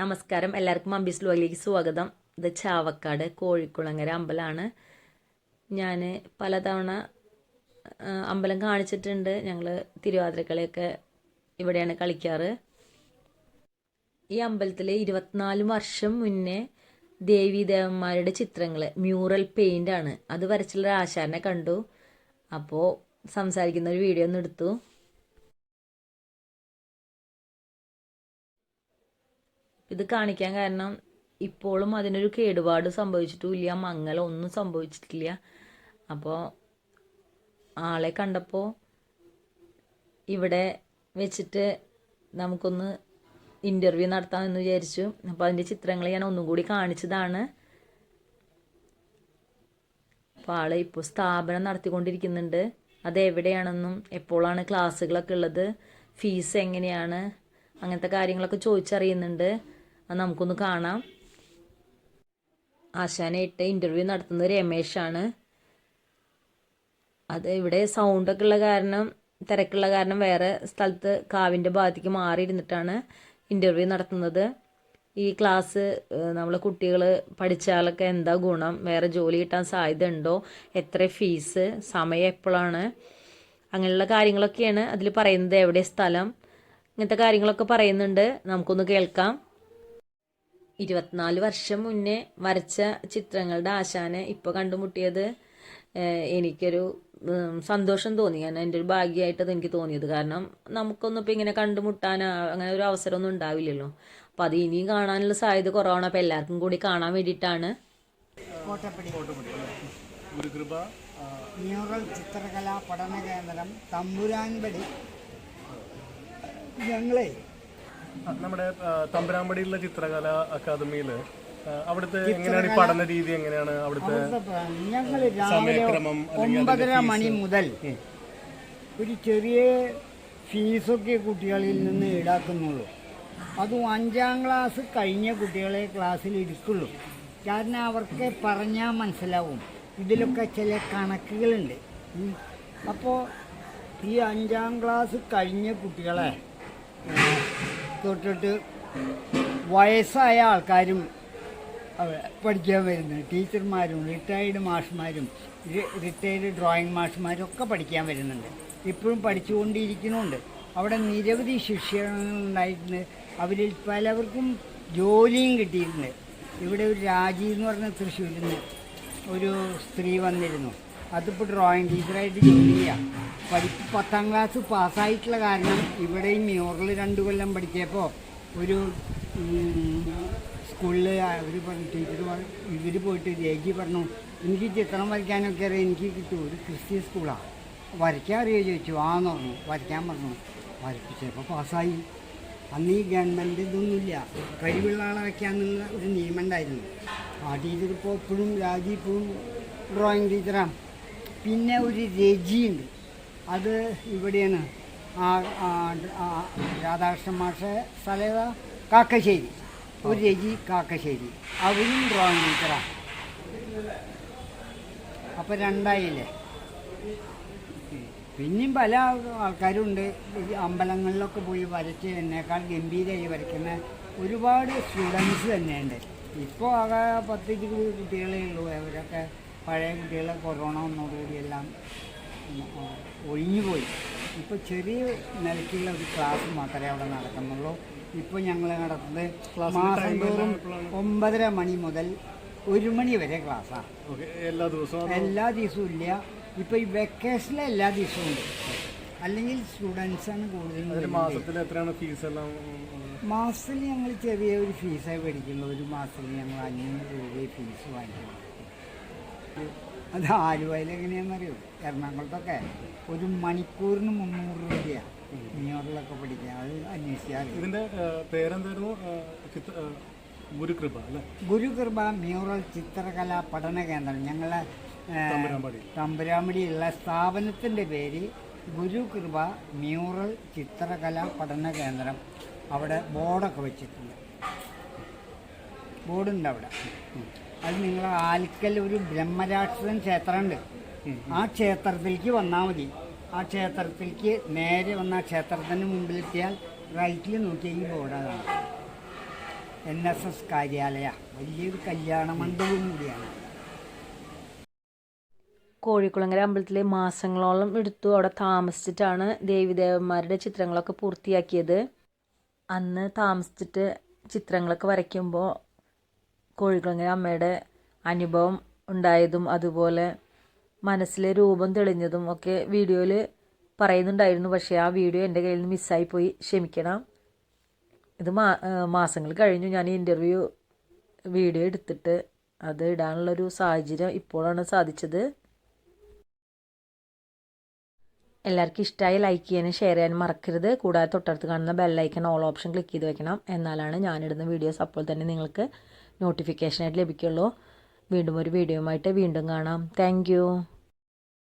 നമസ്കാരം. എല്ലാവർക്കും അമ്പീസ് ലോയിലേക്ക് സ്വാഗതം. ഇത് ചാവക്കാട് കോഴിക്കുളങ്ങര അമ്പലമാണ് ഞാൻ പലതവണ അമ്പലം കാണിച്ചിട്ടുണ്ട്. ഞങ്ങൾ തിരുവാതിരക്കളിയൊക്കെ ഇവിടെയാണ് കളിക്കാറ്. ഈ അമ്പലത്തിൽ ഇരുപത്തിനാല് വർഷം മുന്നേ ദേവീദേവന്മാരുടെ ചിത്രങ്ങൾ മ്യൂറൽ പെയിന്റ് ആണ്. അത് വരച്ചുള്ള ആശാരനെ കണ്ടു. അപ്പോൾ സംസാരിക്കുന്ന ഒരു വീഡിയോ ഒന്ന് എടുത്തു. ഇത് കാണിക്കാൻ കാരണം ഇപ്പോഴും അതിനൊരു കേടുപാട് സംഭവിച്ചിട്ടുമില്ല മങ്ങല ഒന്നും സംഭവിച്ചിട്ടില്ല. അപ്പോൾ ആളെ കണ്ടപ്പോൾ ഇവിടെ വെച്ചിട്ട് നമുക്കൊന്ന് ഇന്റർവ്യൂ നടത്താമെന്ന് വിചാരിച്ചു. അപ്പോൾ അതിന്റെ ചിത്രങ്ങൾ ഞാൻ ഒന്നും കൂടി കാണിച്ചതാണ്. അപ്പോൾ ആൾ ഇപ്പോൾ സ്ഥാപനം നടത്തിക്കൊണ്ടിരിക്കുന്നുണ്ട്. അത് എവിടെയാണെന്നും എപ്പോഴാണ് ക്ലാസ്സുകളൊക്കെ ഉള്ളത് ഫീസ് എങ്ങനെയാണ് അങ്ങനത്തെ കാര്യങ്ങളൊക്കെ ചോദിച്ചറിയുന്നുണ്ട്. അത് നമുക്കൊന്ന് കാണാം. ആശാനായിട്ട് ഇന്റർവ്യൂ നടത്തുന്നത് രമേശാണ്. അത് ഇവിടെ സൗണ്ടൊക്കെ ഉള്ള കാരണം തിരക്കുള്ള കാരണം വേറെ സ്ഥലത്ത് കാവിന്റെ ഭാഗത്തേക്ക് മാറിയിരുന്നിട്ടാണ് ഇന്റർവ്യൂ നടത്തുന്നത്. ഈ ക്ലാസ് നമ്മളെ കുട്ടികൾ പഠിച്ചാലൊക്കെ എന്താ ഗുണം? വേറെ ജോലി കിട്ടാൻ സാധ്യത ഉണ്ടോ? എത്ര ഫീസ് സമയം എപ്പോഴാണ്? അങ്ങനെയുള്ള കാര്യങ്ങളൊക്കെയാണ് അതിൽ പറയുന്നത്. എവിടെ സ്ഥലം? ഇങ്ങനത്തെ കാര്യങ്ങളൊക്കെ പറയുന്നുണ്ട്. നമുക്കൊന്ന് കേൾക്കാം. ഇരുപത്തിനാല് വർഷം മുന്നേ വരച്ച ചിത്രങ്ങളുടെ ആശാനെ ഇപ്പോൾ കണ്ടുമുട്ടിയത് എനിക്കൊരു സന്തോഷം തോന്നി. ഞാൻ എന്റെ ഒരു ഭാഗ്യമായിട്ടത് എനിക്ക് തോന്നിയത്. കാരണം നമുക്കൊന്നും ഇപ്പോൾ ഇങ്ങനെ കണ്ടുമുട്ടാൻ അങ്ങനെ ഒരു അവസരമൊന്നും ഉണ്ടാവില്ലല്ലോ. അപ്പോൾ അത് ഇനിയും കാണാനുള്ള സാധ്യത കുറവാണ്. അപ്പോൾ എല്ലാവർക്കും കൂടി കാണാൻ വേണ്ടിയിട്ടാണ്. മ്യൂറൽ ചിത്രകലാ പഠന കേന്ദ്രം തമ്പുരാൻപടി. ഞങ്ങളെ നമ്മുടെ തമ്പരാമ്പടിയിലുള്ള ചിത്രകല അക്കാദമിയിൽ അവിടുത്തെ എങ്ങനെയാണ് പഠന രീതി എങ്ങനെയാണ് അവിടുത്തെ ഞങ്ങൾ സമയക്രമം ഒമ്പതര മണി മുതൽ ഒരു ചെറിയ ഫീസൊക്കെ കുട്ടികളിൽ നിന്ന് ഈടാക്കുന്നുള്ളൂ. അതും അഞ്ചാം ക്ലാസ് കഴിഞ്ഞ കുട്ടികളെ ക്ലാസ്സിൽ ഇരിക്കുള്ളൂ. കാരണം അവർക്ക് പറഞ്ഞാൽ മനസ്സിലാവും. ഇതിലൊക്കെ ചില കണക്കുകളുണ്ട്. അപ്പോൾ ഈ അഞ്ചാം ക്ലാസ് കഴിഞ്ഞ കുട്ടികളെ തൊട്ടിട്ട് വയസ്സായ ആൾക്കാരും പഠിക്കാൻ വരുന്നത് ടീച്ചർമാരും റിട്ടയർഡ് മാഷ്മാരും റിട്ടയർഡ് ഡ്രോയിങ് മാഷ്മാരും ഒക്കെ പഠിക്കാൻ വരുന്നുണ്ട്. ഇപ്പോഴും പഠിച്ചുകൊണ്ടിരിക്കുന്നുണ്ട്. അവിടെ നിരവധി ശിക്ഷകളുണ്ടായിട്ടുണ്ട് അവരിൽ പലവർക്കും ജോലിയും കിട്ടിയിട്ടുണ്ട്. ഇവിടെ ഒരു രാജി എന്ന് പറഞ്ഞ തൃശ്ശൂരിൽ നിന്ന് ഒരു സ്ത്രീ വന്നിരുന്നു. അതിപ്പോൾ ഡ്രോയിങ് ടീച്ചറായിട്ട് ജോലി ചെയ്യാം. പഠിപ്പ് പത്താം ക്ലാസ് പാസ്സായിട്ടുള്ള കാരണം ഇവിടെയും മ്യൂറൽ രണ്ട് കൊല്ലം പഠിച്ചപ്പോൾ ഒരു സ്കൂളിൽ അവർ പറഞ്ഞു ടീച്ചർ ഇവർ പോയിട്ട് രേഖി പറഞ്ഞു എനിക്ക് ചിത്രം വരയ്ക്കാനൊക്കെ അറിയാം എനിക്ക് കിട്ടും. ഒരു ക്രിസ്ത്യൻ സ്കൂളാണ് വരയ്ക്കാൻ അറിയോ? ചോദിച്ചു. ആന്ന് പറഞ്ഞു. വരയ്ക്കാൻ പറഞ്ഞു. വരപ്പിച്ചപ്പോൾ പാസ്സായി. അന്ന് ഈ ഗവൺമെന്റ് ഇതൊന്നുമില്ല. കഴിവുള്ള ആളെ വയ്ക്കാമെന്നുള്ള ഒരു നിയമം ഉണ്ടായിരുന്നു. ആ ടീച്ചർ ഇപ്പോൾ എപ്പോഴും രാജീപ്പും ഡ്രോയിങ് ടീച്ചറാണ് പിന്നെ ഒരു രചിയുണ്ട്. അത് ഇവിടെയാണ്. രാധാകൃഷ്ണൻ മാഷ സ്ഥലത കാക്കശ്ശേരി. ഒരു രചി കാക്കശ്ശേരി. അവരും ഡ്രോയിങ് ടീച്ചറാണ് അപ്പോൾ രണ്ടായില്ലേ? പിന്നെയും പല ആൾക്കാരുണ്ട്. അമ്പലങ്ങളിലൊക്കെ പോയി വരച്ച് എന്നേക്കാൾ ഗംഭീരമായി വരയ്ക്കുന്ന ഒരുപാട് സ്റ്റുഡൻസ് തന്നെയുണ്ട്. ഇപ്പോൾ ആകെ പത്ത് ഇരുപത് കുട്ടികളേ ഉള്ളൂ അവരൊക്കെ. പഴയ കുട്ടികളെ കൊറോണ വന്നതോടുകൂടി എല്ലാം ഒഴിഞ്ഞുപോയി. ഇപ്പോൾ ചെറിയ നിലയ്ക്കുള്ള ഒരു ക്ലാസ് മാത്രമേ അവിടെ നടക്കുന്നുള്ളൂ. ഇപ്പോൾ ഞങ്ങൾ നടത്തുന്നത് മാസം തോറും ഒമ്പതര മണി മുതൽ ഒരു മണി വരെ ക്ലാസ്സാണ് എല്ലാ ദിവസവും എല്ലാ ദിവസവും ഇല്ല. ഇപ്പോൾ ഈ വെക്കേഷനിൽ എല്ലാ ദിവസവും ഉണ്ട്. അല്ലെങ്കിൽ സ്റ്റുഡൻസാണ് അതിന് മാസത്തിൽ എത്രയാണ് ഫീസ് എല്ലാം? മാസത്തിൽ ഞങ്ങൾ ചെറിയ ഒരു ഫീസേ മേടിക്കുള്ളൂ. ഒരു മാസത്തിൽ ഞങ്ങൾ അഞ്ഞൂറ് രൂപ ഫീസ് വാങ്ങിക്കുന്നു അത് ആലുവയിൽ എങ്ങനെയാണെന്നറിയോ എറണാകുളത്തൊക്കെ ഒരു മണിക്കൂറിന് മുന്നൂറ് രൂപയാണ് ന്യൂയോർക്കിലൊക്കെ പഠിക്കുക അത് അന്വേഷിച്ചാൽ ഇതിന്റെ ആ, പേരെന്തായിരുന്നു? ഗുരുകൃപ അല്ലേ? ഗുരുകൃപ മ്യൂറൽ ചിത്രകലാ പഠന കേന്ദ്രം. ഞങ്ങളെ തമ്പുരാമ്പടിയുള്ള സ്ഥാപനത്തിന്റെ പേര് ഗുരുകൃപ മ്യൂറൽ ചിത്രകലാ പഠന കേന്ദ്രം. അവിടെ ബോർഡൊക്കെ വെച്ചിട്ടുണ്ട്. ബോർഡുണ്ട് അവിടെ. അത് നിങ്ങൾ ആൽക്കൽ ഒരു ബ്രഹ്മരാക്ഷസൻ ക്ഷേത്രമുണ്ട്. ആ ക്ഷേത്രത്തിലേക്ക് വന്നാൽ മതി. ആ ക്ഷേത്രത്തിലേക്ക് നേരെ വന്ന ആ ക്ഷേത്രത്തിന്റെ മുമ്പിലെത്തിയാൽ റൈറ്റിൽ നോക്കിയാൽ ഈ ബോർഡാണ് എൻ എസ് എസ് കാര്യാലയ. വലിയൊരു കല്യാണ മണ്ഡപവും കൂടിയാണ്. കോഴിക്കുളങ്ങര അമ്പലത്തിൽ മാസങ്ങളോളം എടുത്തു അവിടെ താമസിച്ചിട്ടാണ് ദേവിദേവന്മാരുടെ ചിത്രങ്ങളൊക്കെ പൂർത്തിയാക്കിയത്. അന്ന് താമസിച്ചിട്ട് ചിത്രങ്ങളൊക്കെ വരയ്ക്കുമ്പോൾ കോഴിക്കുളങ്ങര അമ്മയുടെ അനുഭവം ഉണ്ടായതും അതുപോലെ മനസ്സിലെ രൂപം തെളിഞ്ഞതും ഒക്കെ വീഡിയോയിൽ പറയുന്നുണ്ടായിരുന്നു. പക്ഷേ ആ വീഡിയോ എന്റെ കയ്യിൽ നിന്ന് മിസ്സായി പോയി. ക്ഷമിക്കണം. ഇത് മാസങ്ങൾ കഴിഞ്ഞു. ഞാൻ ഇന്റർവ്യൂ വീഡിയോ എടുത്തിട്ട് അത് ഇടാനുള്ളൊരു സാഹചര്യം ഇപ്പോഴാണ് സാധിച്ചത്. എല്ലാവർക്കും ഇഷ്ടമായി ലൈക്ക് ചെയ്യാനും ഷെയർ ചെയ്യാനും മറക്കരുത്. കൂടാതെ തൊട്ടടുത്ത് കാണുന്ന ബെല്ലൈക്കൺ ഓൾ ഓപ്ഷൻ ക്ലിക്ക് ചെയ്ത് വെക്കണം. എന്നാലാണ് ഞാനിടുന്ന വീഡിയോസ് അപ്പോൾ തന്നെ നിങ്ങൾക്ക് നോട്ടിഫിക്കേഷനായിട്ട് ലഭിക്കുള്ളൂ. വീണ്ടും ഒരു വീഡിയോയുമായിട്ട് വീണ്ടും കാണാം. താങ്ക്